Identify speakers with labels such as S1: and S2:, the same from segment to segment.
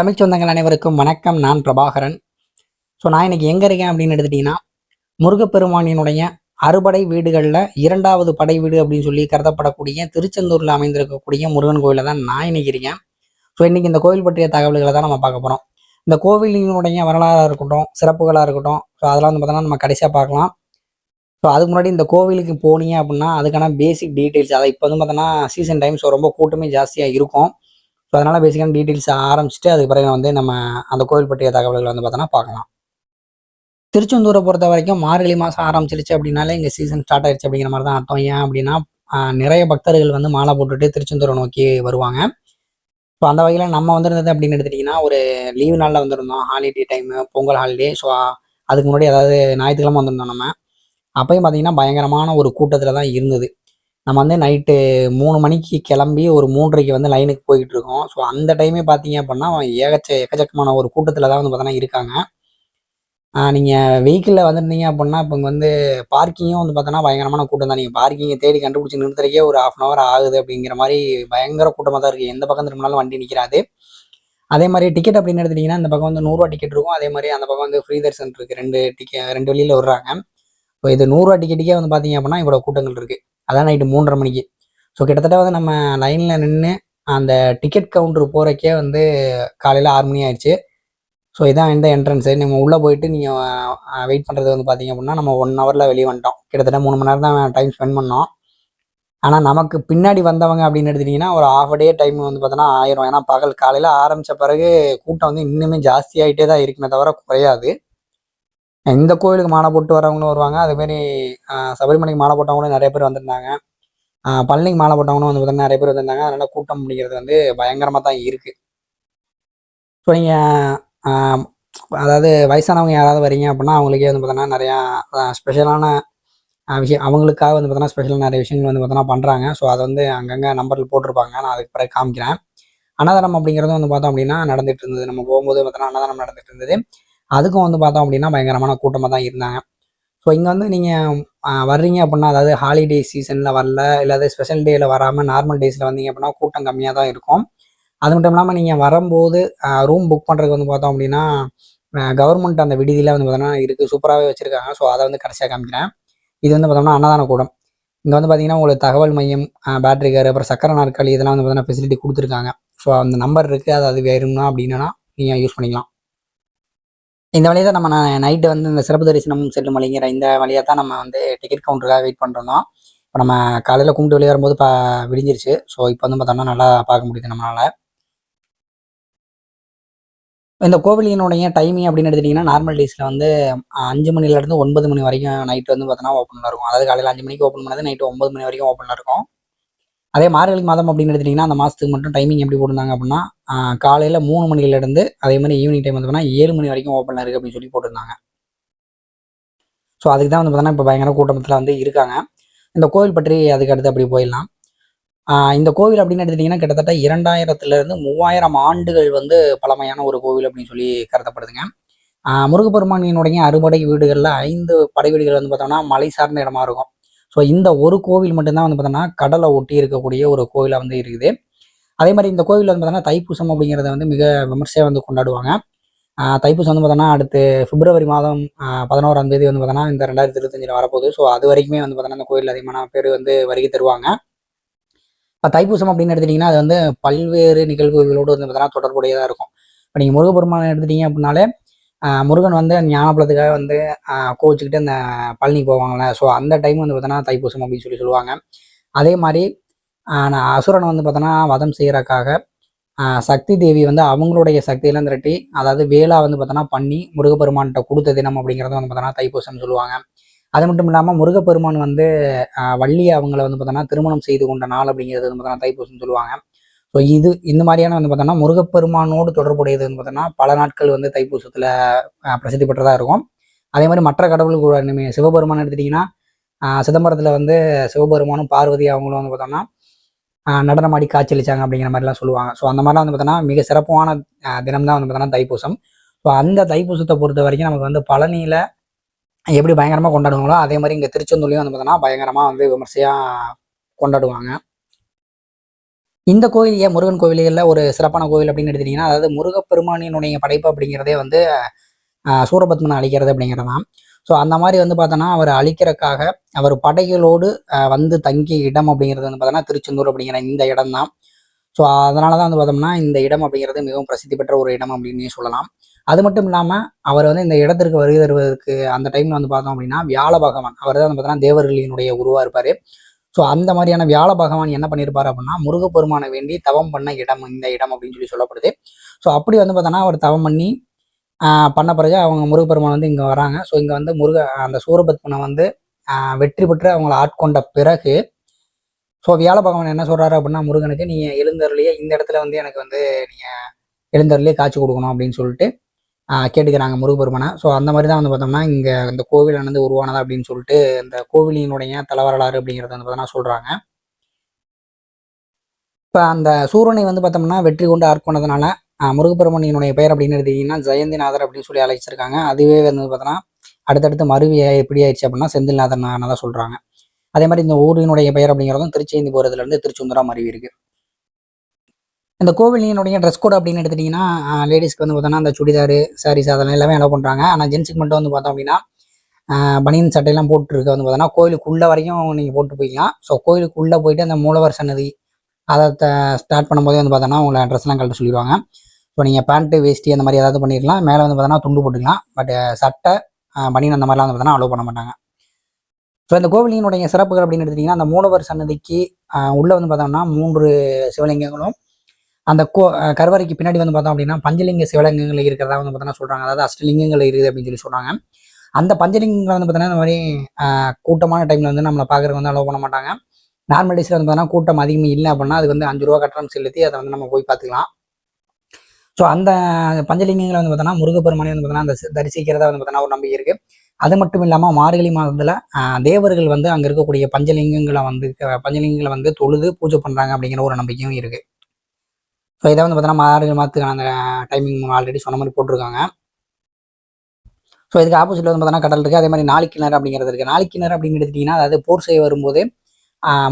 S1: தமிழ் சொந்தங்கள் அனைவருக்கும் வணக்கம் நான் பிரபாகரன் ஸோ நான் இன்னைக்கு எங்கே இருக்கேன் அப்படின்னு எடுத்துட்டிங்கன்னா முருகப்பெருமானினுடைய அறுபடை வீடுகளில் இரண்டாவது படை வீடு அப்படின்னு சொல்லி கருதப்படக்கூடிய திருச்செந்தூரில் அமைந்திருக்கக்கூடிய முருகன் கோயிலில் தான் நான் இன்றைக்கி இருக்கேன் ஸோ இன்றைக்கி இந்த கோயில் பற்றிய தகவல்களை தான் நம்ம பார்க்க போகிறோம் இந்த கோவிலினுடைய வரலாறாக இருக்கட்டும் சிறப்புகளாக இருக்கட்டும் ஸோ அதெல்லாம் வந்து பார்த்தோன்னா நம்ம கடைசியாக பார்க்கலாம் ஸோ அதுக்கு முன்னாடி இந்த கோவிலுக்கு போனீங்க அப்படின்னா அதுக்கான பேசிக் டீட்டெயில்ஸ் அதை இப்போ வந்து பார்த்தோன்னா சீசன் டைம் ஸோ ரொம்ப கூட்டமே ஜாஸ்தியாக இருக்கும் ஸோ அதனால் பேசிக்கான டீட்டெயில்ஸ் ஆரம்பிச்சுட்டு அதுக்கு பிறகு வந்து நம்ம அந்த கோவில் பற்றிய தகவல்களை வந்து பார்த்தோன்னா பார்க்கலாம் திருச்செந்தூரை பொறுத்த வரைக்கும் மார்கழி மாதம் ஆரம்பிச்சிருச்சு அப்படின்னாலே இங்கே சீசன் ஸ்டார்ட் ஆயிடுச்சு அப்படிங்கிற மாதிரி தான் அர்த்தம் ஏன் அப்படின்னா நிறைய பக்தர்கள் வந்து மாலை போட்டுட்டு திருச்செந்தூரை நோக்கி வருவாங்க ஸோ அந்த வகையில் நம்ம வந்திருந்தது அப்படின்னு எடுத்துட்டிங்கன்னா ஒரு லீவு நாளில் வந்திருந்தோம் holiday time Pongal holiday so அதுக்கு முன்னாடி அதாவது ஞாயிற்றுக்கிழமை வந்திருந்தோம் நம்ம அப்பயும் பார்த்தீங்கன்னா பயங்கரமான ஒரு கூட்டத்தில் தான் இருந்தது நம்ம வந்து நைட்டு மூணு மணிக்கு கிளம்பி ஒரு மூன்றரைக்கு வந்து லைனுக்கு போய்கிட்டு இருக்கோம் ஸோ அந்த டைமே பார்த்தீங்க அப்படின்னா ஏகச்ச எக்கச்சக்கமான ஒரு கூட்டத்தில் தான் வந்து பார்த்தோன்னா இருக்காங்க நீங்கள் வெஹிக்கிளில் வந்துருந்தீங்க அப்படின்னா இப்போ இங்கே வந்து பார்க்கிங்கும் வந்து பார்த்தோன்னா பயங்கரமான கூட்டம் தான் நீங்கள் பார்க்கிங்கை தேடி கண்டுபிடிச்சி நிறுத்துறக்கே ஒரு ஆஃப் அன் ஹவர் ஆகுது அப்படிங்கிற மாதிரி பயங்கர கூட்டமாக தான் இருக்குது எந்த பக்கம் திரும்பினாலும் வண்டி நிற்கிறாது அதே மாதிரி டிக்கெட் அப்படின்னு எடுத்துட்டிங்கன்னா இந்த பக்கம் வந்து நூறுரூவா டிக்கெட் இருக்கும் அதே மாதிரி அந்த பக்கம் வந்து ஃப்ரீ தர்சன் இருக்குது ரெண்டு டிக்கெட் ரெண்டு வழியில் விடுறாங்க இப்போ இது நூறுரூவா டிக்கெட்டுக்கே வந்து பார்த்தீங்க அப்படின்னா இவ்வளோ கூட்டங்கள் இருக்குது அதான் நைட்டு மூன்றரை மணிக்கு ஸோ கிட்டத்தட்ட வந்து நம்ம லைனில் நின்று அந்த டிக்கெட் கவுண்டர் போகிறக்கே வந்து காலையில் ஆறு மணி ஆயிடுச்சு ஸோ இதான் இந்த என்ட்ரன்ஸு நீங்கள் உள்ளே போயிட்டு நீங்கள் வெயிட் பண்ணுறது வந்து பார்த்தீங்க அப்படின்னா நம்ம ஒன் ஹவரில் வெளியே வந்துட்டோம் கிட்டத்தட்ட மூணு மணி நேரம் தான் டைம் ஸ்பெண்ட் பண்ணோம் ஆனால் நமக்கு பின்னாடி வந்தவங்க அப்படின்னு எடுத்துட்டிங்கன்னா ஒரு ஆஃப் டே டைம் வந்து பார்த்தோன்னா ஆயிரும் ஏன்னா பகல் காலையில் ஆரம்பித்த பிறகு கூட்டம் வந்து இன்னுமே ஜாஸ்தியாகிட்டே தான் இருக்குமே தவிர குறையாது இந்த கோவிலுக்கு மாலை போட்டு வரவங்களும் வருவாங்க அதேமாரி சபரிமலைக்கு மாலை போட்டவங்களும் நிறைய பேர் வந்திருந்தாங்க பழனிக்கு மாலை போட்டவங்களும் வந்து நிறைய பேர் வந்திருந்தாங்க அதனால் கூட்டம் அப்படிங்கிறது வந்து பயங்கரமாக தான் இருக்குது ஸோ நீங்கள் அதாவது வயசானவங்க யாராவது வரீங்க அப்படின்னா அவங்களுக்கே வந்து பார்த்தோன்னா நிறையா ஸ்பெஷலான விஷயம் அவங்களுக்காக வந்து பார்த்தோன்னா ஸ்பெஷல் நிறைய விஷயங்கள் வந்து பார்த்தோன்னா பண்ணுறாங்க ஸோ அதை வந்து அங்கங்கே நம்பரில் போட்டிருப்பாங்க நான் அதுக்கு பிறகு காமிக்கிறேன் அன்னதானம் அப்படிங்கிறதும் வந்து பார்த்தோம் அப்படின்னா நடந்துகிட்டு இருந்தது நம்ம போகும்போது பார்த்தோன்னா அன்னதானம் நடந்துகிட்டு இருந்தது அதுக்கும் வந்து பார்த்தோம் அப்படின்னா பயங்கரமான கூட்டமாக தான் இருந்தாங்க ஸோ இங்கே வந்து நீங்கள் வர்றீங்க அப்படின்னா அதாவது ஹாலிடே சீசனில் வரல இல்லாத ஸ்பெஷல் டேயில் வராமல் நார்மல் டேஸில் வந்தீங்க அப்படின்னா கூட்டம் கம்மியாக தான் இருக்கும் அது மட்டும் இல்லாமல் நீங்கள் வரும்போது ரூம் புக் பண்ணுறதுக்கு வந்து பார்த்தோம் அப்படின்னா கவர்மெண்ட் அந்த விடுதியில் வந்து பார்த்தோம்னா இருக்குது சூப்பராகவே வச்சுருக்காங்க ஸோ அதை வந்து கடைசியாக காமிக்கிறேன் இது வந்து பார்த்தோம்னா அன்னதான கூடம் இங்கே வந்து பார்த்தீங்கன்னா உங்களுக்கு தகவல் மையம் பேட்டரி கார் அப்புறம் சக்கர நாற்காலி இதெல்லாம் வந்து பார்த்தீங்கன்னா ஃபெசிலிட்டி கொடுத்துருக்காங்க ஸோ அந்த நம்பர் இருக்குது அது அது வேணும்னா அப்படின்னா நீங்கள் யூஸ் பண்ணிக்கலாம் இந்த வழியை தான் நம்ம நைட்டு வந்து இந்த சிறப்பு தரிசனம் செல்லும் வழிங்கிற இந்த வழியாக தான் நம்ம வந்து டிக்கெட் கவுண்டருக்காக வெயிட் பண்ணுறோம் இப்போ நம்ம காலையில் கும்பிட்டு வெளியே வரும்போது பா விடிஞ்சிருச்சு ஸோ இப்போ வந்து பார்த்தோம்னா நல்லா பார்க்க முடியுது நம்மளால் இந்த கோவிலினுடைய டைமிங் அப்படின்னு எடுத்துட்டிங்கன்னா நார்மல் டேஸில் வந்து அஞ்சு மணிலேருந்து ஒன்பது மணி வரைக்கும் நைட்டு வந்து பார்த்தோன்னா ஓப்பனில் இருக்கும் அதாவது காலையில் அஞ்சு மணிக்கு ஓப்பன் பண்ணது நைட்டு ஒன்பது மணி வரைக்கும் ஓப்பனில் இருக்கும் அதே மார்கழி மாதம் அப்படின்னு எடுத்துட்டிங்கன்னா அந்த மாதத்துக்கு மட்டும் டைமிங் எப்படி போட்டிருந்தாங்க அப்படின்னா காலையில் மூணு மணிலேருந்து அதே மாதிரி ஈவினிங் டைம் வந்து பார்த்தீங்கன்னா ஏழு மணி வரைக்கும் ஓப்பனில் இருக்குது அப்படின்னு சொல்லி போட்டிருந்தாங்க ஸோ அதுக்கு தான் வந்து பார்த்தீங்கன்னா இப்போ பயங்கர கூட்டத்தில் வந்து இருக்காங்க இந்த கோவில் பற்றி அதுக்கு அடுத்து அப்படி போயிடலாம் இந்த கோவில் அப்படின்னு எடுத்துட்டிங்கன்னா கிட்டத்தட்ட இரண்டாயிரத்துலேருந்து மூவாயிரம் ஆண்டுகள் வந்து பழமையான ஒரு கோவில் அப்படின்னு சொல்லி கருதப்படுதுங்க முருகப்பெருமானியினுடைய அறுபடை வீடுகளில் ஐந்து படை வீடுகள் வந்து பார்த்தோம்னா மலை சார்ந்த இடமா இருக்கும் ஸோ இந்த ஒரு கோவில் மட்டும்தான் வந்து பார்த்தோன்னா கடலை ஒட்டி இருக்கக்கூடிய ஒரு கோவிலாக வந்து இருக்குது அதே மாதிரி இந்த கோவில் வந்து பார்த்தோன்னா தைப்பூசம் அப்படிங்கிறத வந்து மிக விமர்சையாக வந்து கொண்டாடுவாங்க தைப்பூசம் வந்து பார்த்தோன்னா அடுத்து பிப்ரவரி மாதம் பதினோராம் தேதி வந்து பார்த்தோன்னா இந்த ரெண்டாயிரத்தி இருபத்தஞ்சில் வரப்போகுது ஸோ அது வரைக்குமே வந்து பார்த்தோன்னா இந்த கோவில் அதிகமான பேர் வந்து வருகை தருவாங்க இப்போ தைப்பூசம் அப்படின்னு எடுத்துட்டிங்கன்னா அது வந்து பல்வேறு நிகழ்வுகளோடு வந்து பார்த்தோன்னா தொடர்புடையதாக இருக்கும் இப்போ நீங்கள் முருகப்பெருமானை எடுத்துட்டீங்க அப்படின்னாலே முருகன் வந்து ஞானப்பழத்துக்காக வந்து கோச்சிக்கிட்டு அந்த பழனி போவாங்களே ஸோ அந்த டைம் வந்து பார்த்தோன்னா தைப்பூசம் அப்படின்னு சொல்லி சொல்லுவாங்க அதே மாதிரி நான் அசுரன் வந்து பார்த்தோன்னா வதம் செய்கிறக்காக சக்தி தேவி வந்து அவங்களுடைய சக்தியெல்லாம் திரட்டி அதாவது வேலா வந்து பார்த்தோன்னா பண்ணி முருகப்பெருமான்கிட்ட கொடுத்த தினம் அப்படிங்கிறத வந்து பார்த்தோன்னா தைப்பூசம்னு சொல்லுவாங்க அது மட்டும் இல்லாமல் முருகப்பெருமான் வந்து வள்ளியை அவங்கள வந்து பார்த்தோன்னா திருமணம் செய்து கொண்ட நாள் அப்படிங்கிறது வந்து பார்த்தோன்னா தைப்பூசம்னு சொல்லுவாங்க ஸோ இது இந்த மாதிரியான வந்து பார்த்தோன்னா முருகப்பெருமானோடு தொடர்புடையது வந்து பார்த்தோன்னா பல நாட்கள் வந்து தைப்பூசத்தில் பிரசித்தி பெற்றதாக இருக்கும் அதே மாதிரி மற்ற கூட இனிமேல் சிவபெருமான் எடுத்துட்டிங்கன்னா சிதம்பரத்தில் வந்து சிவபெருமானும் பார்வதி அவங்களும் வந்து பார்த்தோம்னா நடனமாடி காட்சியளிச்சாங்க அப்படிங்கிற மாதிரிலாம் சொல்லுவாங்க ஸோ அந்த மாதிரிலாம் வந்து பார்த்தோன்னா மிக சிறப்பான தினம் தான் வந்து பார்த்தோன்னா தைப்பூசம் ஸோ அந்த தைப்பூசத்தை பொறுத்த வரைக்கும் நமக்கு வந்து பழனியில் எப்படி பயங்கரமாக கொண்டாடுவாங்களோ அதே மாதிரி இங்கே திருச்செந்தூர்லேயும் வந்து பார்த்தோன்னா பயங்கரமாக வந்து விமர்சையாக கொண்டாடுவாங்க இந்த கோயில் ஏன் முருகன் கோவில்களில் ஒரு சிறப்பான கோவில் அப்படின்னு எடுத்துட்டிங்கன்னா அதாவது முருகப்பெருமானினுடைய படைப்பு அப்படிங்கிறதே வந்து சூரபத்மனை அழிக்கிறது அப்படிங்கிறது தான் ஸோ அந்த மாதிரி வந்து பார்த்தோன்னா அவர் அழிக்கிறக்காக அவர் படைகளோடு வந்து தங்கிய இடம் அப்படிங்கிறது வந்து பார்த்தோன்னா திருச்செந்தூர் அப்படிங்கிற இந்த இடம் தான் ஸோ அதனால தான் வந்து பார்த்தோம்னா இந்த இடம் அப்படிங்கிறது மிகவும் பிரசித்தி பெற்ற ஒரு இடம் அப்படின்னு சொல்லலாம் அது மட்டும் இல்லாமல் அவர் வந்து இந்த இடத்திற்கு வருகை தருவதற்கு அந்த டைமில் வந்து பார்த்தோம் அப்படின்னா வியாழ பகவான் அவர் தான் வந்து பார்த்தோன்னா தேவர்களினுடைய உருவாக இருப்பார் ஸோ அந்த மாதிரியான வியாழ பகவான் என்ன பண்ணியிருப்பார் அப்படின்னா முருகப்பெருமானை வேண்டி தவம் பண்ண இடம் இந்த இடம் அப்படின்னு சொல்லி சொல்லப்படுது ஸோ அப்படி வந்து பார்த்தோன்னா அவர் தவம் பண்ணி பண்ண பிறகு அவங்க முருகப்பெருமான் வந்து இங்கே வராங்க ஸோ இங்கே வந்து முருக அந்த சூரபத்மனை வந்து வெற்றி பெற்று அவங்கள ஆட்கொண்ட பிறகு ஸோ வியாழ பகவான் என்ன சொல்கிறாரு அப்படின்னா முருகனுக்கு நீங்கள் எழுந்தருளையே இந்த இடத்துல வந்து எனக்கு வந்து நீங்கள் எழுந்தருளையே காட்சி கொடுக்கணும் அப்படின்னு சொல்லிட்டு கேட்டுக்கிறாங்க முருகப்பெருமனை ஸோ அந்த மாதிரி தான் வந்து பார்த்தோம்னா இங்கே கோவில் கோவிலானது உருவானதா அப்படின்னு சொல்லிட்டு இந்த கோவிலினுடைய தலைவரலாறு அப்படிங்கிறத வந்து பார்த்தோம்னா சொல்கிறாங்க இப்போ அந்த சூரனை வந்து பார்த்தோம்னா வெற்றி கொண்டு ஆட்கொண்டதுனால முருகப்பெருமனியினுடைய பெயர் அப்படின்னு எடுத்தீங்கன்னா ஜெயந்திநாதர் அப்படின்னு சொல்லி அழைச்சிருக்காங்க அதுவே வந்து பார்த்தோன்னா அடுத்தடுத்து மருவி எப்படி ஆயிடுச்சு அப்படின்னா செந்தில்நாதன் தான் சொல்கிறாங்க அதே மாதிரி இந்த ஊரினுடைய பெயர் அப்படிங்கிறதும் திருச்செந்தி போகிறதுலேருந்து திருச்செந்தூரா மருவி இருக்குது இந்த கோவிலினுடைய ட்ரெஸ் கோட் அப்படின்னு எடுத்துட்டிங்கன்னா லேடிஸ்க்கு வந்து பார்த்தோன்னா அந்த சுடிதாரு சாரீஸ் அதெல்லாம் எல்லாமே அலோவ் பண்ணுறாங்க ஆனால் ஜென்ஸுக்கு மட்டும் வந்து பார்த்தோம் அப்படின்னா பனியன் சட்டையெல்லாம் போட்டுருக்க வந்து பார்த்தோன்னா கோவிலுக்குள்ளே வரைக்கும் நீங்கள் போட்டு போயிடலாம் ஸோ கோவிலுக்குள்ளே போயிட்டு அந்த மூலவர் சன்னதி அதை ஸ்டார்ட் பண்ணும்போதே வந்து பார்த்தோன்னா உங்களை ட்ரெஸ்லாம் கழட்ட சொல்லிடுவாங்க ஸோ நீங்கள் பேண்ட்டு வேஷ்டி அந்த மாதிரி ஏதாவது பண்ணிடலாம் மேலே வந்து பார்த்தோன்னா துண்டு போட்டுக்கலாம் பட் சட்டை பனியன் அந்த மாதிரிலாம் வந்து பார்த்தோன்னா அலோவ் பண்ண மாட்டாங்க ஸோ இந்த கோவிலினுடைய சிறப்புகள் அப்படின்னு எடுத்துட்டிங்கன்னா அந்த மூலவர் சன்னதிக்கு உள்ளே வந்து பார்த்தோம்னா மூன்று சிவலிங்கங்களும் அந்த கோ கருவறைக்கு பின்னாடி வந்து பார்த்தோம் அப்படின்னா பஞ்சலிங்க சிவலிங்கங்கள் இருக்கிறதா வந்து பார்த்தோன்னா சொல்கிறாங்க அதாவது அஷ்டலிங்கங்கள் இருக்குது அப்படின்னு சொல்லி சொன்னாங்க அந்த பஞ்சலிங்கங்களை வந்து பார்த்தோன்னா இந்த மாதிரி கூட்டமான டைமில் வந்து நம்மளை பார்க்குறது வந்து அலோவ் பண்ண மாட்டாங்க நார்மல் டேஸில் வந்து பார்த்தோன்னா கூட்டம் அதிகமாக இல்லை அப்படின்னா அது வந்து அஞ்சு ரூபா கட்டணம் செலுத்தி அதை வந்து நம்ம போய் பார்த்துக்கலாம் ஸோ அந்த பஞ்சலிங்கங்களை வந்து பார்த்தோன்னா முருகப்பெருமானை வந்து பார்த்தோன்னா அந்த தரிசிக்கிறதா வந்து பார்த்தோன்னா ஒரு நம்பிக்கை இருக்குது அது மட்டும் இல்லாமல் மார்கழி மாதத்தில் தேவர்கள் வந்து அங்கே இருக்கக்கூடிய பஞ்சலிங்கங்களை வந்து பஞ்சலிங்கங்களை வந்து தொழுது பூஜை பண்ணுறாங்க அப்படிங்கிற ஒரு நம்பிக்கையும் இருக்குது ஸோ இதை வந்து பார்த்தீங்கன்னா ஆறு மாதத்துக்கான அந்த டைமிங் ஆல்ரெடி சொன்ன மாதிரி போட்டிருக்காங்க ஸோ இதுக்கு ஆப்போசிட்டில் வந்து பார்த்தீங்கன்னா கடல் இருக்குது அதே மாதிரி நாளிக்கிணறு அப்படிங்கிறது இருக்குது நாளிக்கிணறு அப்படின்னு எடுத்துட்டிங்கன்னா அதாவது போர் செய்ய வரும்போது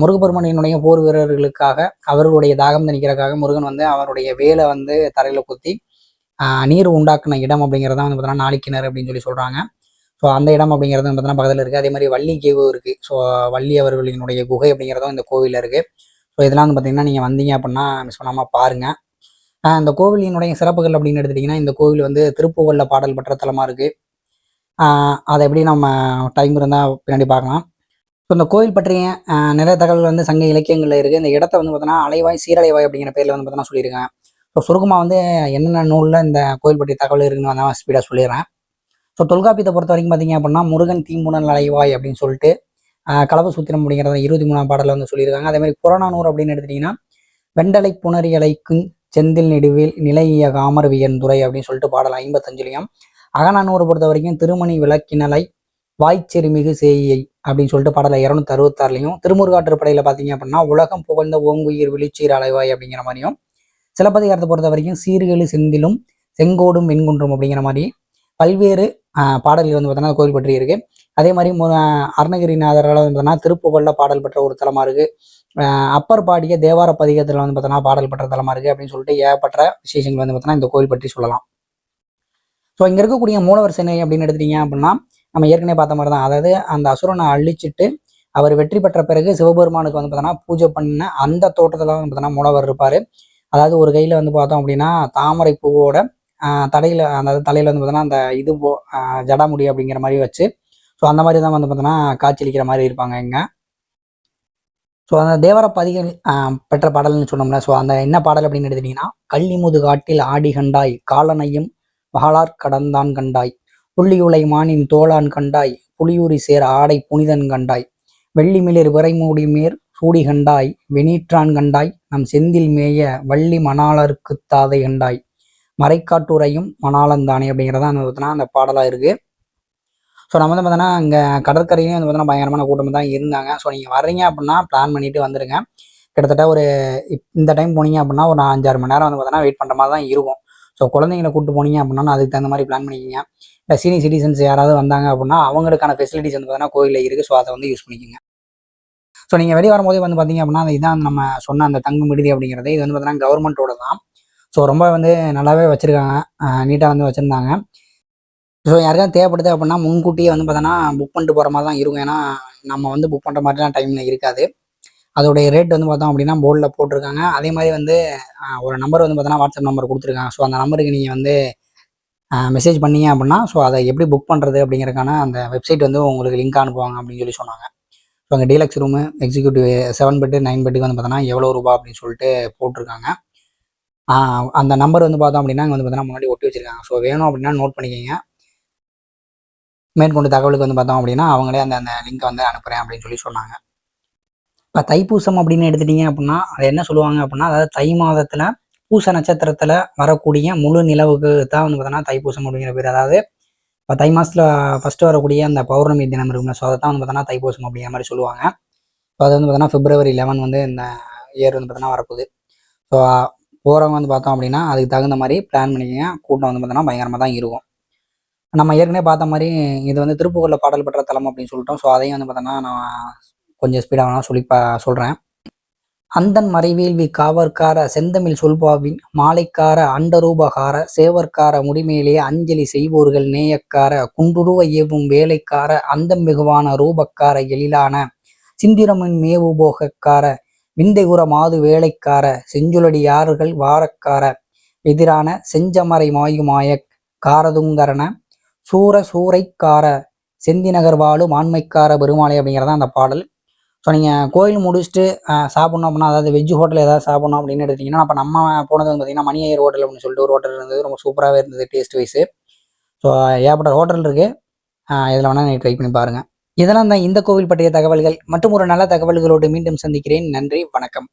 S1: முருகப்பெருமனினுடைய போர் வீரர்களுக்காக அவர்களுடைய தாகம் தணிக்கிறதுக்காக முருகன் வந்து அவருடைய வேலை வந்து தரையில் குத்தி நீர் உண்டாக்குன இடம் அப்படிங்கிறத வந்து பார்த்தீங்கன்னா நாளிக்கிணறு அப்படின்னு சொல்லி சொல்கிறாங்க ஸோ அந்த இடம் அப்படிங்கிறது வந்து பார்த்தீங்கன்னா பக்கத்தில் இருக்குது அதே மாதிரி வள்ளி கேவு இருக்குது ஸோ வள்ளி அவர்களினுடைய குகை அப்படிங்கிறதும் இந்த கோவிலில் இருக்குது ஸோ இதெல்லாம் வந்து பார்த்திங்கன்னா நீங்கள் வந்தீங்க அப்படின்னா மிஸ் பண்ணாமல் பாருங்கள் இந்த கோவிலினுடைய சிறப்புகள் அப்படின்னு எடுத்துகிட்டிங்கன்னா இந்த கோவில் வந்து திருப்புகழில் பாடல் பெற்ற தலமாக இருக்குது அதை எப்படி நம்ம டைம் இருந்தால் பின்னாடி பார்க்கலாம் ஸோ இந்த கோவில் பற்றிய நிறைய தகவல் வந்து சங்க இலக்கியங்களில் இருக்குது இந்த இடத்த வந்து பார்த்தோன்னா அலைவாய் சீரலைவாய் அப்படிங்கிற பேரில் வந்து பார்த்தோன்னா சொல்லியிருக்கேன் ஸோ சுருக்கமாக வந்து என்னென்ன நூலில் இந்த கோவில் பற்றிய தகவல் இருக்குன்னு வந்து ஸ்பீடாக சொல்லிடுறேன் ஸோ தொல்காப்பியத்தை பொறுத்த வரைக்கும் பார்த்தீங்க அப்படின்னா முருகன் தீம்புணல் அலைவாய் அப்படின்னு சொல்லிட்டு கலவு சூத்திரம் அப்படிங்கிறத இருபத்தி மூணாம் பாடலில் வந்து சொல்லியிருக்காங்க அதே மாதிரி நூறு அப்படின்னு எடுத்துட்டிங்கன்னா வெண்டலை புனரியலைக்கும் செந்தில் நெடுவில் நிலைய காமர் துறை அப்படின்னு சொல்லிட்டு பாடலாம் ஐம்பத்தஞ்சுலையும் நூறு பொறுத்த வரைக்கும் திருமணி விளக்கினலை வாய்ச்செருமிகு சேயை அப்படின்னு சொல்லிட்டு பாடலை இரநூத்தி அறுபத்தாறுலையும் திருமுருகாற்று படையில் பார்த்தீங்க அப்படின்னா உலகம் புகழ்ந்த ஓங்குயிர் விழிச்சீர் அலைவாய் அப்படிங்கிற மாதிரியும் சிலப்பதிகாரத்தை பொறுத்த வரைக்கும் சீர்கழு செந்திலும் செங்கோடும் வெண்குன்றும் அப்படிங்கிற மாதிரி பல்வேறு பாடல்கள் வந்து பார்த்தோன்னா கோவில் பற்றி இருக்குது அதே மாதிரி அருணகிரிநாதரால் வந்து பார்த்தோன்னா திருப்புகழில் பாடல் பெற்ற ஒரு தலமாக இருக்குது அப்பர் பாடிய தேவார பதிகத்தில் வந்து பார்த்தோன்னா பாடல் பெற்ற தலமாக இருக்குது அப்படின்னு சொல்லிட்டு ஏகப்பட்ட விசேஷங்கள் வந்து பார்த்தோன்னா இந்த கோவில் பற்றி சொல்லலாம் ஸோ இங்கே இருக்கக்கூடிய மூலவர் சேனை அப்படின்னு எடுத்துட்டீங்க அப்படின்னா நம்ம ஏற்கனவே பார்த்த மாதிரி தான் அதாவது அந்த அசுரனை அழிச்சிட்டு அவர் வெற்றி பெற்ற பிறகு சிவபெருமானுக்கு வந்து பார்த்தோன்னா பூஜை பண்ண அந்த தோட்டத்தில் வந்து பார்த்தோன்னா மூலவர் இருப்பார் அதாவது ஒரு கையில் வந்து பார்த்தோம் அப்படின்னா தாமரை பூவோட தடையில் அந்த தலையில் வந்து பார்த்தோன்னா அந்த இது போ ஜடாமுடி அப்படிங்கிற மாதிரி வச்சு ஸோ அந்த மாதிரி தான் வந்து பார்த்தோன்னா காய்ச்சலிக்கிற மாதிரி இருப்பாங்க இங்கே ஸோ அந்த தேவர பதிகள் பெற்ற பாடல்னு சொன்னோம்ல ஸோ அந்த என்ன பாடல் அப்படின்னு எடுத்துட்டீங்கன்னா கள்ளிமுது காட்டில் ஆடி கண்டாய் காலனையும் மகளார் கடந்தான் கண்டாய் புள்ளியுலை மானின் தோளான் கண்டாய் புலியூரி சேர் ஆடை புனிதன் கண்டாய் வெள்ளி மிளிர் விரைமூடி மேர் சூடி கண்டாய் வெனீற்றான் கண்டாய் நம் செந்தில் மேய வள்ளி மணாளருக்கு தாதை கண்டாய் மறைக்காட்டுரையும் மணாலந்தானே அப்படிங்கிறத வந்து பார்த்தோன்னா அந்த பாடலாக இருக்குது ஸோ நம்ம வந்து பார்த்தோன்னா இங்கே கடற்கரையிலையும் வந்து பார்த்தோன்னா பயங்கரமான கூட்டம் தான் இருந்தாங்க ஸோ நீங்கள் வர்றீங்க அப்படின்னா பிளான் பண்ணிட்டு வந்துடுங்க கிட்டத்தட்ட ஒரு இந்த டைம் போனீங்க அப்படின்னா ஒரு அஞ்சாறு மணி நேரம் வந்து பார்த்தோன்னா வெயிட் பண்ணுற மாதிரி தான் இருக்கும் ஸோ குழந்தைங்களை கூப்பிட்டு போனீங்க அப்படின்னா அதுக்கு தகுந்த மாதிரி பிளான் பண்ணிக்கோங்க இல்லை சீனியர் சிட்டிசன்ஸ் யாராவது வந்தாங்க அப்படின்னா அவங்களுக்கான ஃபெசிலிட்டிஸ் வந்து பார்த்தீங்கன்னா கோயிலில் இருக்குது ஸோ அதை வந்து யூஸ் பண்ணிக்கோங்க ஸோ நீங்கள் வெளியே வரும்போதே வந்து பார்த்தீங்க அப்படின்னா இதான் நம்ம சொன்ன அந்த தங்கும் விடுதி அப்படிங்கிறது இது வந்து பார்த்தீங்கன்னா கவர்மெண்ட்டோட தான் ஸோ ரொம்ப வந்து நல்லாவே வச்சுருக்காங்க நீட்டாக வந்து வச்சுருந்தாங்க ஸோ யாருக்காவது தேவைப்படுது அப்படின்னா முன்கூட்டியே வந்து பார்த்தோன்னா புக் பண்ணிட்டு போகிற மாதிரி தான் இருக்கும் ஏன்னா நம்ம வந்து புக் பண்ணுற மாதிரிலாம் டைமில் இருக்காது அதோடைய ரேட் வந்து பார்த்தோம் அப்படின்னா போர்டில் போட்டிருக்காங்க அதே மாதிரி வந்து ஒரு நம்பர் வந்து பார்த்தோன்னா வாட்ஸ்அப் நம்பர் கொடுத்துருக்காங்க ஸோ அந்த நம்பருக்கு நீங்கள் வந்து மெசேஜ் பண்ணீங்க அப்படின்னா ஸோ அதை எப்படி புக் பண்ணுறது அப்படிங்கிறக்கான அந்த வெப்சைட் வந்து உங்களுக்கு லிங்க் அனுப்புவாங்க அப்படின்னு சொல்லி சொன்னாங்க ஸோ அங்கே deluxe room executive seven bed nine பெட்டுக்கு வந்து பார்த்தோன்னா எவ்வளோ ரூபா அப்படின்னு சொல்லிட்டு போட்டிருக்காங்க அந்த நம்பர் வந்து பார்த்தோம் அப்படின்னா இங்கே வந்து பார்த்தீங்கன்னா முன்னாடி ஒட்டி வச்சிருக்காங்க ஸோ வேணும் அப்படின்னா நோட் பண்ணிக்கோங்க மேற்கொண்டு தகவலுக்கு வந்து பார்த்தோம் அப்படின்னா அவங்களே அந்த அந்த லிங்க்கை வந்து அனுப்புகிறேன் அப்படின்னு சொல்லி சொன்னாங்க இப்போ தைப்பூசம் அப்படின்னு எடுத்துட்டீங்க அப்படின்னா அது என்ன சொல்லுவாங்க அப்படின்னா அதாவது தை மாதத்தில் பூச நட்சத்திரத்தில் வரக்கூடிய முழு நிலவுக்கு தான் வந்து பார்த்தோன்னா தைப்பூசம் அப்படிங்கிற பேர் அதாவது இப்போ தை மாதத்தில் ஃபஸ்ட்டு வரக்கூடிய அந்த பௌர்ணமி தினம் இருக்கும்ல ஸோ அதை தான் வந்து பார்த்தோன்னா தைப்பூசம் அப்படிங்கிற மாதிரி சொல்லுவாங்க ஸோ அது வந்து பார்த்தோன்னா பிப்ரவரி லெவன் வந்து இந்த இயர் வந்து பார்த்தோன்னா வரப்போகுது ஸோ போகிறவங்க வந்து பார்த்தோம் அப்படின்னா அதுக்கு தகுந்த மாதிரி பிளான் பண்ணிக்கோங்க கூட்டம் வந்து பார்த்தோன்னா பயங்கரமாக தான் இருக்கும் நம்ம ஏற்கனவே பார்த்த மாதிரி இது வந்து திருப்பூரில் பாடல் பெற்ற தலம் அப்படின்னு சொல்லிட்டோம் ஸோ அதையும் வந்து பார்த்தோன்னா நான் கொஞ்சம் ஸ்பீடாக வேணால் சொல்லி பா சொல்கிறேன் அந்தன் வி காவற்கார செந்தமிழ் சொல்பாவின் மாலைக்கார அண்டரூபகார சேவற்கார முடிமேலே அஞ்சலி செய்வோர்கள் நேயக்கார குன்றுருவ ஏவும் வேலைக்கார அந்தம் மிகுவான ரூபக்கார எழிலான சிந்திரமின் மேவுபோகக்கார விந்தைகுற மாது வேலைக்கார செஞ்சுளடியார்கள் வாரக்கார எதிரான செஞ்சமரை மாயுமாயக் காரதுங்கரண சூர சூறைக்கார செந்திநகர் வாழும் ஆண்மைக்கார பெருமாளை அப்படிங்கிறதா அந்த பாடல் ஸோ நீங்கள் கோயில் முடிச்சுட்டு சாப்பிட்ணும் அப்படின்னா அதாவது வெஜ் ஹோட்டல் ஏதாவது சாப்பிட்ணும் அப்படின்னு எடுத்திங்கன்னா அப்போ நம்ம போனது வந்து பார்த்திங்கன்னா மணி ஹோட்டல் அப்படின்னு சொல்லிட்டு ஒரு ஹோட்டல் இருந்தது ரொம்ப சூப்பராகவே இருந்தது டேஸ்ட் வைஸு ஸோ ஏகப்பட்ட ஹோட்டல் இருக்குது இதில் வேணால் நீங்கள் ட்ரை பண்ணி பாருங்கள் இதெல்லாம் தான் இந்த கோவில் பற்றிய தகவல்கள் மற்றும் ஒரு நல்ல தகவல்களோடு மீண்டும் சந்திக்கிறேன் நன்றி வணக்கம்